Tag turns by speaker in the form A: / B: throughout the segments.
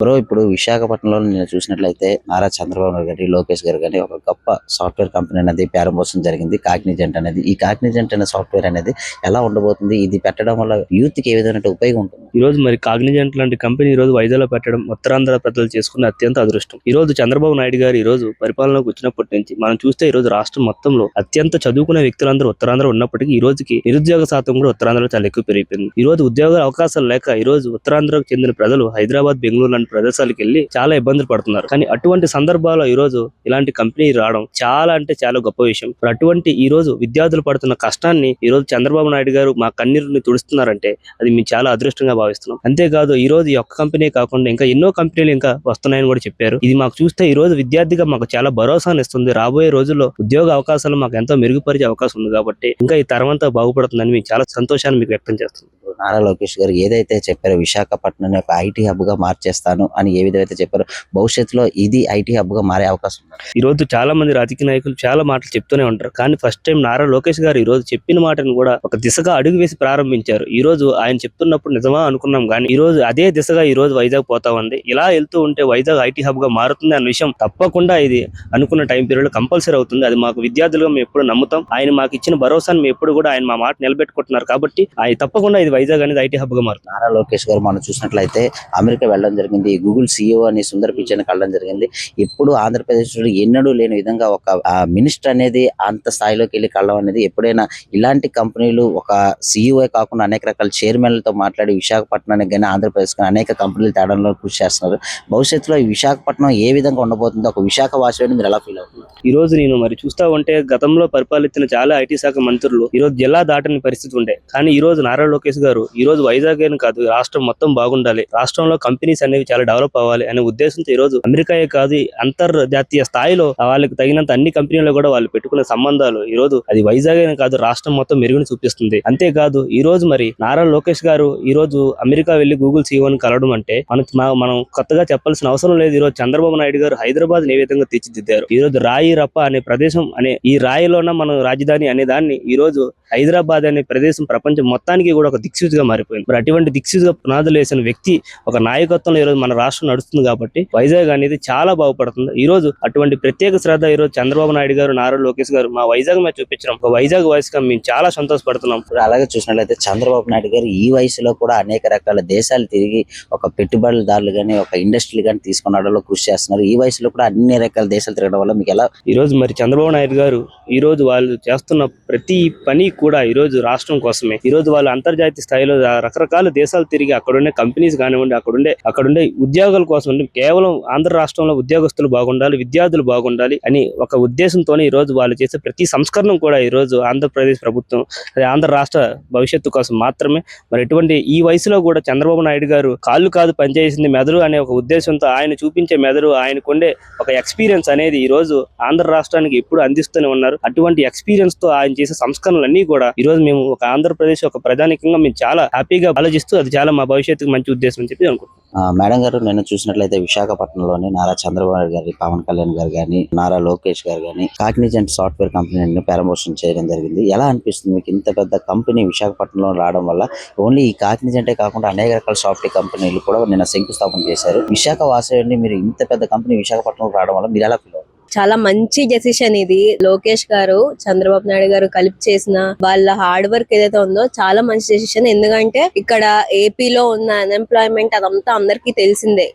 A: Bro ఇప్పుడు విశాఖపట్నంలో నేను చూసినట్లయితే నారా చంద్రబాబు నాయుడు గారి లోకేష్ గారు కానీ ఒక గొప్ప సాఫ్ట్వేర్ కంపెనీ అనేది ప్రారంభోత్సవం జరిగింది. కాగ్నిజెంట్ అనేది. ఈ కాగ్నిజెంట్ అనే సాఫ్ట్వేర్ అనేది ఎలా ఉండబోతుంది? ఇది పెట్టడం వల్ల యూత్కి ఏ విధమైన ఉపయోగం ఉంటుంది?
B: ఈ రోజు మరి కాగ్నిజెంట్ లాంటి కంపెనీ ఈ రోజు వైజాగ్లో పెట్టడం ఉత్తరాంధ్ర ప్రజలు చేసుకున్న అత్యంత అదృష్టం. ఈ రోజు చంద్రబాబు నాయుడు గారు ఈ రోజు పరిపాలనకు వచ్చినప్పటి నుంచి మనం చూస్తే ఈ రోజు రాష్ట్రం మొత్తంలో అత్యంత చదువుకునే వ్యక్తులందరూ ఉత్తరాంధ్ర ఉన్నప్పటికీ ఈ రోజుకి నిరుద్యోగ శాతం కూడా ఉత్తరాంధ్రలో చాలా ఎక్కువ పెరిగిపోయింది. ఈ రోజు ఉద్యోగ అవకాశాలు లేక ఈ రోజు ఉత్తరాంధ్రకు చెందిన ప్రజలు హైదరాబాద్ బెంగళూరు ఇలాంటి ప్రదేశాలకు వెళ్ళి చాలా ఇబ్బందులు పడుతున్నారు. కానీ అటువంటి సందర్భాల్లో ఈ రోజు ఇలాంటి కంపెనీ రావడం చాలా అంటే చాలా గొప్ప విషయం. అటువంటి ఈ రోజు విద్యార్థులు పడుతున్న కష్టాన్ని ఈ రోజు చంద్రబాబు నాయుడు గారు మా కన్నీరుని తుడుస్తున్నారంటే అది మేము చాలా అదృష్టంగా భావిస్తున్నాం. అంతేకాదు ఈ రోజు ఈ ఒక్క కంపెనీ కాకుండా ఇంకా ఎన్నో కంపెనీలు ఇంకా వస్తున్నాయని కూడా చెప్పారు. ఇది మాకు చూస్తే ఈ రోజు విద్యార్థిగా మాకు చాలా భరోసాను ఇస్తుంది. రాబోయే రోజుల్లో ఉద్యోగ అవకాశాలు మాకు ఎంతో మెరుగుపరిచే అవకాశం ఉంది కాబట్టి ఇంకా ఈ తరమంతా బాగుపడుతుందని మేము చాలా సంతోషాన్ని మీకు వ్యక్తం చేస్తుంది
A: నారా లోకేష్ గారు ఏదైతే చెప్పారో విశాఖపట్నం ఒక ఐటీ హబ్గా మార్చేస్తాను అని ఏ విధమైతే చెప్పారో భవిష్యత్తులో ఇది ఐటీ హబ్గా మారే అవకాశం ఉంది.
B: ఈ రోజు చాలా మంది రాజకీయ నాయకులు చాలా మాటలు చెప్తూనే ఉంటారు. కానీ ఫస్ట్ టైం నారా లోకేష్ గారు ఈ రోజు చెప్పిన మాటను కూడా ఒక దిశగా అడుగు వేసి ప్రారంభించారు. ఈ రోజు ఆయన చెప్తున్నప్పుడు నిజమా అనుకున్నాం కానీ ఈ రోజు అదే దిశగా ఈ రోజు వైజాగ్ పోతా ఉంది. ఇలా వెళ్తూ ఉంటే వైజాగ్ ఐటీ హబ్గా మారుతుంది అన్న విషయం తప్పకుండా ఇది అనుకున్న టైం పీరియడ్ కంపల్సరీ అవుతుంది. అది మాకు విద్యార్థులుగా మేము ఎప్పుడు నమ్ముతాం. ఆయన మాకు ఇచ్చిన భరోసాను మేము ఎప్పుడు కూడా ఆయన మా మాట నిలబెట్టుకుంటున్నారు కాబట్టి ఆయన తప్పకుండా ఇది వైజాగ్ అనేది ఐటీ హబ్గా మారుతుంది.
A: నారా లోకేష్ గారు మనం చూసినట్లయితే అమెరికా వెళ్ళడం జరిగింది గూగుల్ సీఈఓ అని సుందర్ పిచ్చని కలడం జరిగింది. ఎప్పుడు ఆంధ్రప్రదేశ్లో ఎన్నడూ లేని విధంగా ఒక మినిస్టర్ అనేది అంత స్థాయిలోకి వెళ్ళి కలడం అనేది ఎప్పుడైనా ఇలాంటి కంపెనీలు ఒక సీఈఓ కాకుండా అనేక రకాల చైర్మన్లతో మాట్లాడి విశాఖపట్నానికి కానీ ఆంధ్రప్రదేశ్ కానీ అనేక కంపెనీలు తేడంలో కృషి చేస్తున్నారు. భవిష్యత్తులో ఈ విశాఖపట్నం ఏ విధంగా ఉండబోతుందో ఒక విశాఖ వాసి మీరు ఎలా ఫీల్ అవుతుంది
B: ఈ రోజు నేను మరి చూస్తా ఉంటే గతంలో పరిపాలించిన చాలా ఐటీ శాఖ మంత్రులు ఈ రోజు జిల్లా దాటని పరిస్థితి ఉండే కానీ ఈ రోజు నారా లోకేష్ గారు ఈ రోజు వైజాగ్ అని కాదు రాష్ట్రం మొత్తం బాగుండాలి రాష్ట్రంలో కంపెనీస్ అనేవి చాలా డెవలప్ అవ్వాలి అనే ఉద్దేశంతో ఈ రోజు అమెరికాయే కాదు అంతర్జాతీయ స్థాయిలో వాళ్ళకి తగినంత అన్ని కంపెనీలు కూడా వాళ్ళు పెట్టుకున్న సంబంధాలు ఈ రోజు అది వైజాగ్ అని కాదు రాష్ట్రం మొత్తం మెరుగుని చూపిస్తుంది అంతేకాదు ఈ రోజు మరి నారా లోకేష్ గారు ఈ రోజు అమెరికా వెళ్ళి గూగుల్ సీఓని కలవడం అంటే మన మనం కొత్తగా చెప్పాల్సిన అవసరం లేదు ఈ రోజు చంద్రబాబు నాయుడు గారు హైదరాబాద్ ఏ విధంగా తీర్చిదిద్దారు ఈ రోజు రాయి రప్ప అనే ప్రదేశం అనే ఈ రాయిలోన మనం రాజధాని అనే దాన్ని ఈ రోజు హైదరాబాద్ అనే ప్రదేశం ప్రపంచం మొత్తానికి కూడా ఒక దిక్సూచిగా మారిపోయింది. మరి అటువంటి దిక్సూచిగా పునాదులు వేసిన వ్యక్తి ఒక నాయకత్వంలో ఈ రోజు మన రాష్ట్రం నడుస్తుంది కాబట్టి వైజాగ్ అనేది చాలా బాగుపడుతుంది. ఈ రోజు అటువంటి ప్రత్యేక శ్రద్ధ ఈ రోజు చంద్రబాబు నాయుడు గారు నారా లోకేష్ గారు మా వైజాగ్ మీద చూపించడం ఒక వైజాగ్ వాయిస్గా మేము చాలా సంతోషపడుతున్నాం.
A: ఇప్పుడు అలాగే చూసినట్లయితే చంద్రబాబు నాయుడు గారు ఈ వయసులో కూడా అనేక రకాల దేశాలు తిరిగి ఒక పెట్టుబడిదారులు కానీ ఒక ఇండస్ట్రీలు కానీ తీసుకున్నలో కృషి చేస్తున్నారు. ఈ వయసులో కూడా అన్ని రకాల దేశాలు తిరగడం వల్ల మీకు ఎలా
B: ఈ రోజు మరి చంద్రబాబు నాయుడు గారు ఈ రోజు వాళ్ళు చేస్తున్న ప్రతి పని కూడా ఈ రోజు రాష్ట్రం కోసమే. ఈ రోజు వాళ్ళు అంతర్జాతీయ స్థాయిలో రకరకాల దేశాలు తిరిగి అక్కడుండే కంపెనీస్ కానివ్వండి అక్కడుండే అక్కడుండే ఉద్యోగాల కోసం కేవలం ఆంధ్ర రాష్ట్రంలో ఉద్యోగస్తులు బాగుండాలి విద్యార్థులు బాగుండాలి అని ఒక ఉద్దేశంతోనే ఈ రోజు వాళ్ళు చేసే ప్రతి సంస్కరణ కూడా ఈ రోజు ఆంధ్రప్రదేశ్ ప్రభుత్వం అదే ఆంధ్ర రాష్ట్ర భవిష్యత్తు కోసం మాత్రమే. మరి ఎటువంటి ఈ వయసులో కూడా చంద్రబాబు నాయుడు గారు కాళ్ళు కాదు పనిచేసింది మెదడు అనే ఒక ఉద్దేశంతో ఆయన చూపించే మెదడు ఆయనకుండే ఒక ఎక్స్పీరియన్స్ అనేది ఈ రోజు ఆంధ్ర రాష్ట్రానికి ఎప్పుడు అందిస్తూనే ఉన్నారు. అటువంటి ఎక్స్పీరియన్స్తో ఆయన చేసే సంస్కరణలన్నీ కూడా ఈ రోజు మేము ఒక ఆంధ్రప్రదేశ్ ఒక ప్రధానికంగా మేము చాలా హ్యాపీగా ఆలోచిస్తూ అది చాలా మా భవిష్యత్తుకు మంచి ఉద్దేశం అని చెప్పి అనుకుంటున్నాం.
A: మేడం గారు నేను చూసినట్లయితే విశాఖపట్నంలోని నారా చంద్రబాబు గారి పవన్ కళ్యాణ్ గారు కానీ నారా లోకేష్ గారు కానీ కాగ్నిజెంట్ సాఫ్ట్వేర్ కంపెనీని ప్రారంభోత్సవం చేయడం జరిగింది. ఎలా అనిపిస్తుంది మీకు ఇంత పెద్ద కంపెనీ విశాఖపట్నంలో రావడం వల్ల? ఓన్లీ ఈ కాగ్నిజెంటే కాకుండా అనేక రకాల సాఫ్ట్వేర్ కంపెనీలు కూడా నిన్న శంకుస్థాపన చేశారు. విశాఖ వాసి మీరు ఇంత పెద్ద కంపెనీ విశాఖపట్నంలో రావడం వల్ల మీరు ఎలా ఫీల్
C: చాలా మంచి డెసిషన్ ఇది. లోకేష్ గారు చంద్రబాబు నాయుడు గారు కలిపి చేసిన వాళ్ళ హార్డ్ వర్క్ ఏదైతే ఉందో చాలా మంచి డెసిషన్ ఎందుకంటే ఇక్కడ ఏపీలో ఉన్న అన్ఎంప్లాయ్మెంట్ అదంతా అందరికీ తెలిసిందే.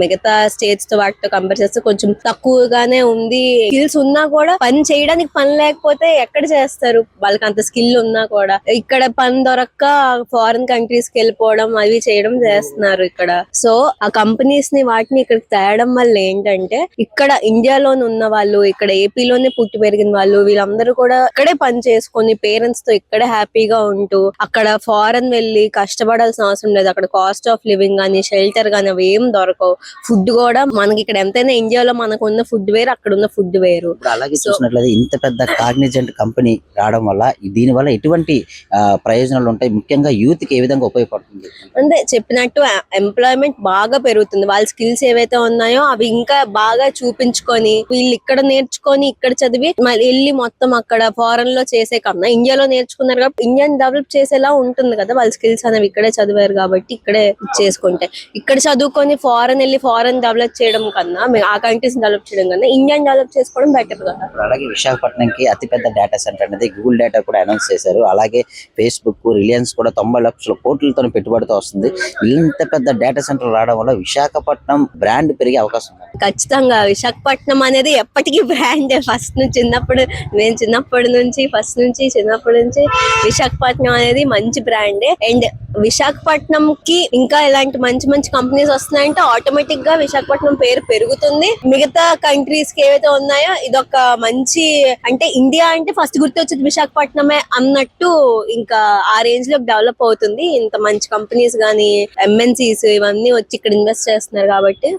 C: మిగతా స్టేట్స్తో వాటితో కంపేర్ చేస్తే కొంచెం తక్కువగానే ఉంది. స్కిల్స్ ఉన్నా కూడా పని చేయడానికి పని లేకపోతే ఎక్కడ చేస్తారు? వాళ్ళకి అంత స్కిల్ ఉన్నా కూడా. ఇక్కడ పని దొరక్క ఫారిన్ కంట్రీస్కి వెళ్ళిపోవడం అవి చేయడం చేస్తున్నారు ఇక్కడ. సో ఆ కంపెనీస్ని వాటిని ఇక్కడికి తేయడం వల్ల ఏంటంటే ఇక్కడ ఇండియాలోనే ఉన్న వాళ్ళు ఇక్కడ ఏపీలోనే పుట్టి పెరిగిన వాళ్ళు వీళ్ళందరూ కూడా ఇక్కడే పని చేసుకొని పేరెంట్స్తో ఇక్కడే హ్యాపీగా ఉంటూ అక్కడ ఫారెన్ వెళ్ళి కష్టపడాల్సిన అవసరం లేదు. అక్కడ కాస్ట్ ఆఫ్ లివింగ్ కానీ షెల్టర్ కానీ అవి ఏం దొరకవు ఫుడ్ కూడా మనకి ఇక్కడ ఎంతైనా ఇండియాలో మనకు ఉన్న ఫుడ్ వేరు అక్కడ ఉన్న ఫుడ్ వేరు.
A: అలాగే చూసినట్లయితే ఇంత పెద్ద కాగ్నిజెంట్ కంపెనీ రావడం వల్ల దీని వల్ల ఎటువంటి ప్రయోజనాలు ఉంటాయి? ముఖ్యంగా యూత్కి ఏ విధంగా ఉపయోగపడుతుంది?
C: అంటే చెప్పినట్టు ఎంప్లాయ్మెంట్ బాగా పెరుగుతుంది. వాళ్ళ స్కిల్స్ ఏవైతే ఉన్నాయో అవి ఇంకా బాగా చూపించుకొని వీళ్ళు ఇక్కడ నేర్చుకొని ఇక్కడ చదివి మళ్ళీ వెళ్ళి మొత్తం అక్కడ ఫారెన్లో చేసే కన్నా ఇండియాలో నేర్చుకున్నారు కాబట్టి ఇండియన్ డెవలప్ చేసేలా ఉంటుంది కదా? వాళ్ళ స్కిల్స్ అనేవి ఇక్కడే చదివారు కాబట్టి ఇక్కడే చేసుకుంటే. ఇక్కడ చదువుకొని ఫారెన్ ఫారెన్ వెళ్ళి ఫారెన్ డెవలప్ చేయడం కన్నా ఆ కంట్రీస్ డెవలప్ చేయడం కన్నా ఇండియన్ డెవలప్ చేసుకోవడం బెటర్ కదా.
A: అలాగే విశాఖపట్నంకి అతిపెద్ద డేటా సెంటర్ అనేది గూగుల్ డేటా కూడా అనౌన్స్ చేశారు. అలాగే ఫేస్బుక్ రిలయన్స్ కూడా తొంభై లక్షల కోట్లతో పెట్టుబడితో వస్తుంది. ఇంత పెద్ద డేటా సెంటర్ రావడం వల్ల విశాఖపట్నం బ్రాండ్ పెరిగే అవకాశం ఉంది.
C: ఖచ్చితంగా విశాఖపట్నం అనేది ఎప్పటికీ బ్రాండ్ ఫస్ట్ నుంచి చిన్నప్పుడు నేను చిన్నప్పటి నుంచి ఫస్ట్ నుంచి చిన్నప్పటి నుంచి విశాఖపట్నం అనేది మంచి బ్రాండే అండ్ విశాఖపట్నం కి ఇంకా ఇలాంటి మంచి మంచి కంపెనీస్ వస్తున్నాయంటే ఆటోమేటిక్గా విశాఖపట్నం పేరు పెరుగుతుంది. మిగతా కంట్రీస్కి ఏవైతే ఉన్నాయో ఇదొక మంచి అంటే ఇండియా అంటే ఫస్ట్ గుర్తొచ్చేది విశాఖపట్నమే అన్నట్టు ఇంకా ఆ రేంజ్లో డెవలప్ అవుతుంది. ఇంత మంచి కంపెనీస్ గానీ ఎంఎన్సీస్ ఇవన్నీ వచ్చి ఇక్కడ ఇన్వెస్ట్ చేస్తున్నారు కాబట్టి.